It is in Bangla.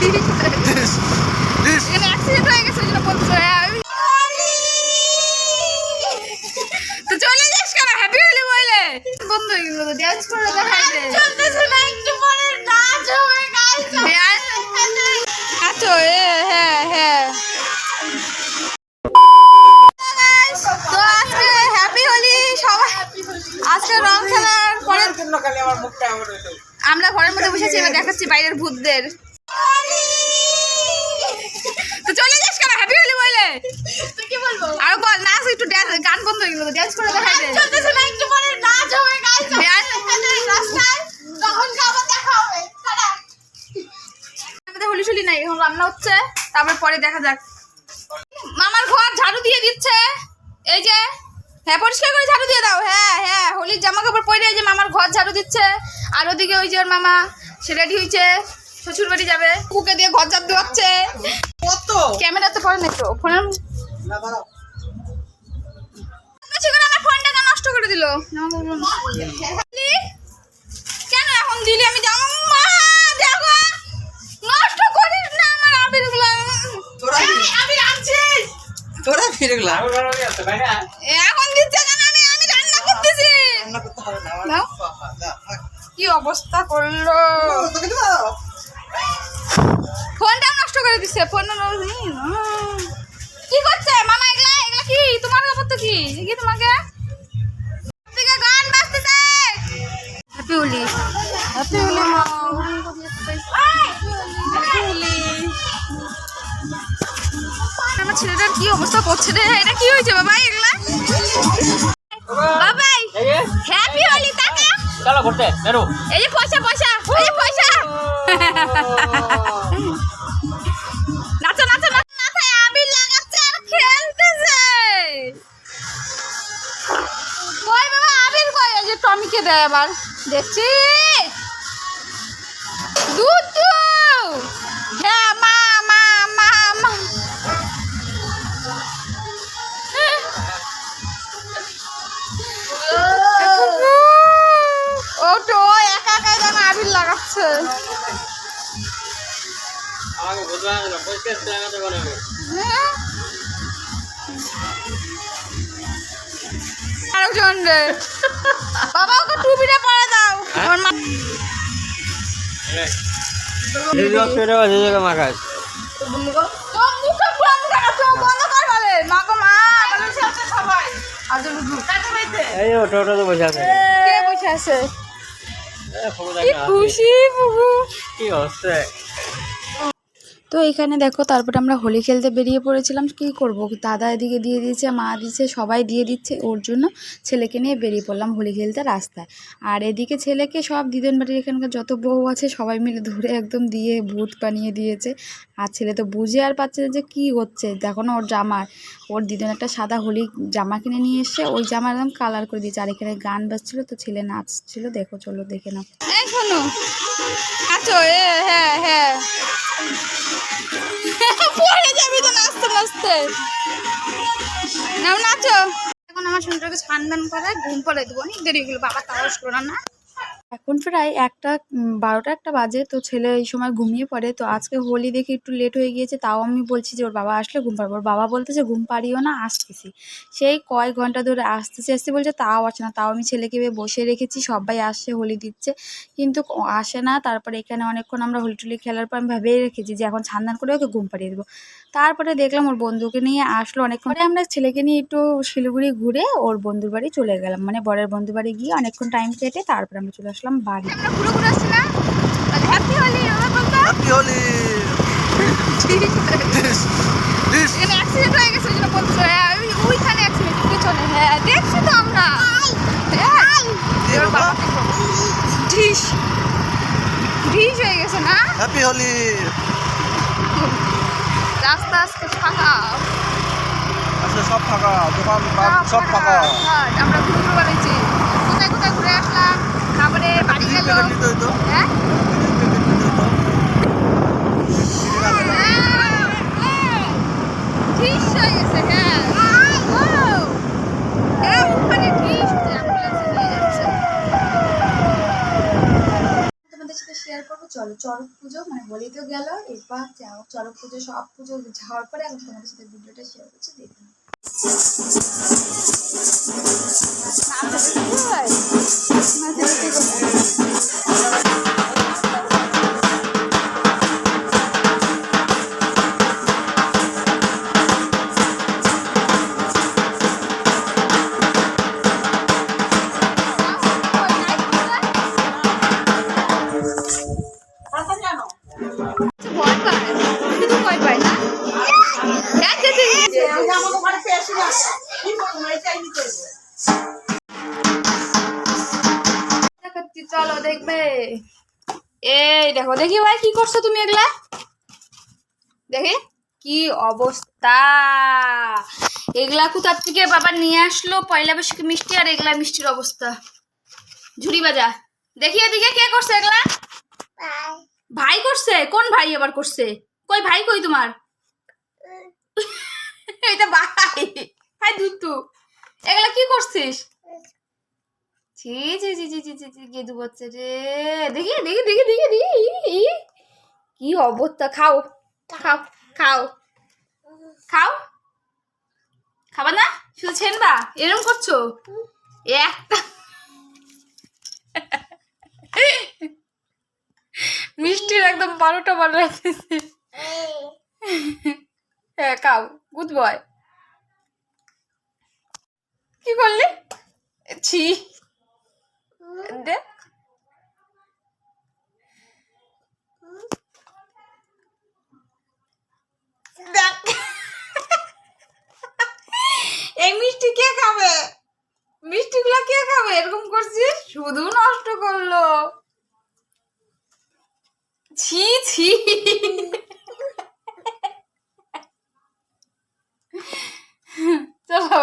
এখানে অ্যাক্সিডেন্ট হয়ে গেছে ওই জন্য বলছো হ্যাঁ, তো চলে যাস কেন? হ্যাপি হলি বলে বন্ধ হয়ে গেল ড্যান্স করে দেখাই দে চলতেছে না একটু পরে নাচ হবে গাইস আচ্ছা এ হ্যাঁ হ্যাঁ। তো আজকে হ্যাপি হোলি সবাই আজকে রং খেলার পরে আমরা ঘরের মধ্যে বসেছি এবার দেখাচ্ছি বাইরের ভূতদের। তো চলে যাস কেন? হ্যাপি হোলি বলে কি বলব? আর বল নাচ একটু dance- গান বন্ধ হয়ে গেল। ড্যান্স করে দেখাই দে চলতেছে না একটু পরে নাচ হবে গাইস রাস্তায় তখন খাবার দেখা হবে। আমাদের হোলি শুলি নাই এখন রান্না হচ্ছে। তারপর পরে দেখা যাক। মামার ঘর ঝাড়ু দিয়ে দিচ্ছে। এই যে হ্যাঁ পরিষ্কার করে ঝাড়ু দিয়ে দাও। হ্যাঁ হ্যাঁ হোলির জামা কাপড় পরে যে মামার ঘর ঝাড়ু দিচ্ছে। আর ওদিকে ওই যে ওর মামা সে রেডি হয়েছে। শ্বশুর বাড়ি যাবে। কুকে দিয়ে ঘর ঝাড় দেওয়াচ্ছে। কত? ক্যামেরাতে পরে না তো ফোনের আমার নষ্ট করে দিল। কেন এখন দিলি? আমি মা দেখো নষ্ট করিস না আমার আবিরগুলো। তোরা তোরা ফিরে এখন দিচ্ছে কেন? আমি আমি রান্না করতেছি। রান্না করতে হবে না নাও। বাবা, না, থাক। কি অবস্থা করল। ফোনটা নষ্ট করে দিচ্ছে ফোন কি করছে? মামা এগুলা এগুলা কি? তোমার কাপড় তো কি কি তোমাকে? থেকে গান বাজতেছে। Happy Holi happy Holi happy আমার ছেলেটার কি অবস্থা করছে রে? এটা কি হয়েছে বাবা এগুলা? বাবাই হ্যাপি হোলি চলো ঘুরতে বেরো। এই যে পয়সা পয়সা এই পয়সা। দেয় আবার। দেখছি। দুধু হ্যাঁ মা মা মা মা। ও একা একাই যেন আবির লাগাচ্ছে? আরেকজন বাবা ওকে টুপিটা পরে দাও। আমার মা খুশি কি হচ্ছে তো এখানে দেখো, তারপরে আমরা হোলি খেলতে বেরিয়ে পড়েছিলাম। কি করব? দাদা এদিকে দিয়ে দিয়েছে, মা দিচ্ছে সবাই দিয়ে দিচ্ছে। ওর জন্য ছেলেকে নিয়ে বেরিয়ে পড়লাম হোলি খেলতে রাস্তায়। আর এদিকে ছেলেকে সব দিদন বাড়ির এখানকার যত বউ আছে, সবাই মিলে ধরে একদম দিয়ে ভূত বানিয়ে দিয়েছে। আর ছেলে তো বুঝে আর পাচ্ছে যে কী হচ্ছে। দেখো না ওর জামার ওর দিদন একটা সাদা হোলি জামা কিনে নিয়ে এসে ওই জামা একদম কালার করে দিয়েছে। আর এখানে গান বাজছিল, তো ছেলে নাচছিল। দেখো, চলো দেখে নাও। শোনো। আছো? হ্যাঁ হ্যাঁ। পড়ে যাবে তো নাচতে নাচতে। নাও, নাচো। এখন আমার শুনটাকে ছানদান করে ঘুম পড়ে দেবো, অনেক দেরি হলো বাবা তাও করো না। এখন প্রায় একটা বারোটা একটা বাজে, তো ছেলে এই সময় ঘুমিয়ে পড়ে। তো আজকে হোলি দেখে একটু লেট হয়ে গিয়েছে, তাও আমি বলছি যে ওর বাবা আসলে ঘুম পাড়বো ওর বাবা বলতেছে, ঘুম পাড়িও না, আসতেছি। সেই কয়েক ঘণ্টা ধরে আসতেছে, আসতে বলছে, তাও আসে না, তাও আমি ছেলেকে বসে রেখেছি, সবাই আসছে, হোলি দিচ্ছে। কিন্তু আসে না, তারপরে এখানে অনেকক্ষণ আমরা হোলি টুলি খেলার পর আমি ভেবেই রেখেছি যে এখন ছান্দান করে ওকে ঘুম পাড়িয়ে দেবো। তারপরে দেখলাম ওর বন্ধুকে নিয়ে আসলো অনেকক্ষণ। আমরা ছেলেকে নিয়ে একটু শিলিগুড়ি ঘুরে ওর বন্ধুর বাড়ি চলে গেলাম। মানে বরের বন্ধুর বাড়ি গিয়ে অনেকক্ষণ টাইম কেটে তারপরে আমরা চলে আসলাম। বাড়ি। হয়ে হ্যাঁ পিছনে হ্যাঁ দেখছি তো আমরা। হ্যাঁ। ঢিস। ঢিস হয়ে গেছে না? হ্যাপি হোলি রাস্তা আজকে ফাঁকা। সব ফাঁকা দোকান সব ফাঁকা। হ্যাঁ, আমরা ঘুরে ঘুরে বেড়াচ্ছি কোথায় কোথায় ঘুরে শেয়ার করব চলো, চড়ক পুজো মানে বলি তো গেল, এরপর যাও, চড়ক পুজো, সব পুজো যাওয়ার পরে এখন তোমাদের সাথে ভিডিওটা শেয়ার করছি দেখুন চলো দেখবে। এই দেখো দেখি ভাই কি করছ তুমি এগুলা? দেখি কি অবস্থা? এগুলা কোথার থেকে বাবা নিয়ে আসলো? পয়লা বৈশাখী মিষ্টি আর এগুলা মিষ্টির অবস্থা। ঝুড়ি বাজা। দেখি এদিকে কে করছে এগুলা? ভাই করছে? কোন ভাই আবার করছে? কই ভাই কই তোমার? এটা ভাই। ভাই দুতু এগুলা কি করছিস? ছি ছি ছি ছি ছি ছি ছি গেদু বাচ্চা রে। দেখি দেখি দেখি দেখি দেখি। কি অবস্থা? খাও খাও খাও। খাও? খাবা না? শুধু ছেনবা? এরম করছ? একটা। মিষ্টির একদম বারোটা বারো রাখতেছে হ্যাঁ খাও। Good boy. কি করলি? ছি। এই মিষ্টি কে খাবে? মিষ্টিগুলো কে খাবে? এরকম করছিস? শুধু নষ্ট করল। ছি ছি। চলো।